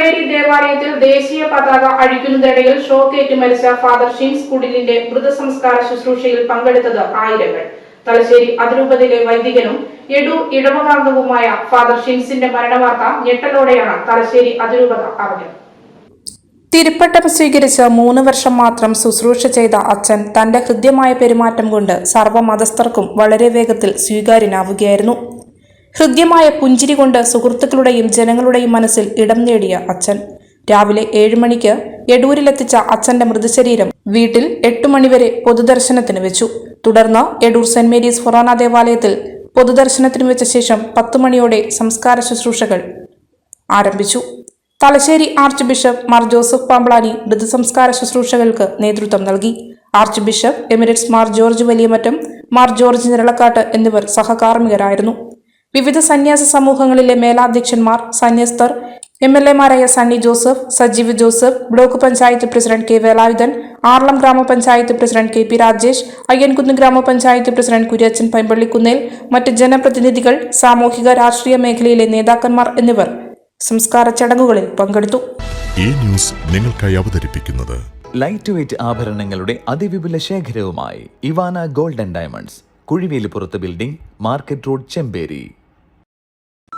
കണ്ണേരി ദേവാലയത്തിൽ ദേശീയ പതാക അഴിക്കുന്നതിനിടയിൽ ഷോക്കേറ്റ് മരിച്ച ഫാദർ ഷിംസ് കുടിലിന്റെ മൃതസംസ്കാര ശുശ്രൂഷയിൽ പങ്കെടുത്തത് ആയിരങ്ങൾ. തലശ്ശേരി അതിരൂപതയിലെ വൈദികനും എടു ഇടവകാംഗവുമായ ഫാദർ ഷിംസിന്റെ മരണവാർത്ത ഞെട്ടലോടെയാണ് തലശ്ശേരി അതിരൂപത അറിഞ്ഞത്. തിരുപ്പട്ടം സ്വീകരിച്ച് മൂന്ന് വർഷം മാത്രം ശുശ്രൂഷ ചെയ്ത അച്ഛൻ തന്റെ ഹൃദ്യമായ പെരുമാറ്റം കൊണ്ട് സർവമതസ്ഥർക്കും വളരെ വേഗത്തിൽ സ്വീകാര്യനാവുകയായിരുന്നു. ഹൃദ്യമായ പുഞ്ചിരി കൊണ്ട് സുഹൃത്തുക്കളുടെയും ജനങ്ങളുടെയും മനസ്സിൽ ഇടം നേടിയ അച്ഛൻ. രാവിലെ ഏഴ് മണിക്ക് എടൂരിലെത്തിച്ച അച്ഛന്റെ മൃതശരീരം വീട്ടിൽ എട്ട് മണിവരെ പൊതുദർശനത്തിന് വെച്ചു. തുടർന്ന് എടൂർ സെന്റ് മേരീസ് ഫൊറോണ ദേവാലയത്തിൽ പൊതുദർശനത്തിന് വെച്ച ശേഷം പത്ത് മണിയോടെ സംസ്കാര ശുശ്രൂഷകൾ ആരംഭിച്ചു. Thalassery arch bishop Mar Joseph Pamplany മൃതസംസ്കാര ശുശ്രൂഷകൾക്ക് നേതൃത്വം നൽകി. Arch bishop emeritus Mar George Valiyamattam Mar George Niralakkattu എന്നിവർ സഹകാർമ്മികരായിരുന്നു. വിവിധ സന്യാസ സമൂഹങ്ങളിലെ മേലാധ്യക്ഷന്മാർ സന്യസ്തർ M L എമാരായ Sunny Joseph Sajeev Joseph block panchayat president K Velayudhan Aralam ഗ്രാമപഞ്ചായത്ത് president K P Rajesh Ayyankunnu ഗ്രാമപഞ്ചായത്ത് പ്രസിഡന്റ് കുര്യച്ചൻ പൈമ്പള്ളിക്കുന്നേൽ മറ്റ് ജനപ്രതിനിധികൾ സാമൂഹിക രാഷ്ട്രീയ മേഖലയിലെ നേതാക്കന്മാർ എന്നിവർ സംസ്കാര ചടങ്ങുകളിൽ പങ്കെടുത്തു. ഈ ന്യൂസ് നിങ്ങൾക്കായി അവതരിപ്പിക്കുന്നത് ലൈറ്റ് വെയ്റ്റ് ആഭരണങ്ങളുടെ അതിവിപുല ശേഖരവുമായി Ivana golden diamonds Kuzhivelippurath building market road Chemperi.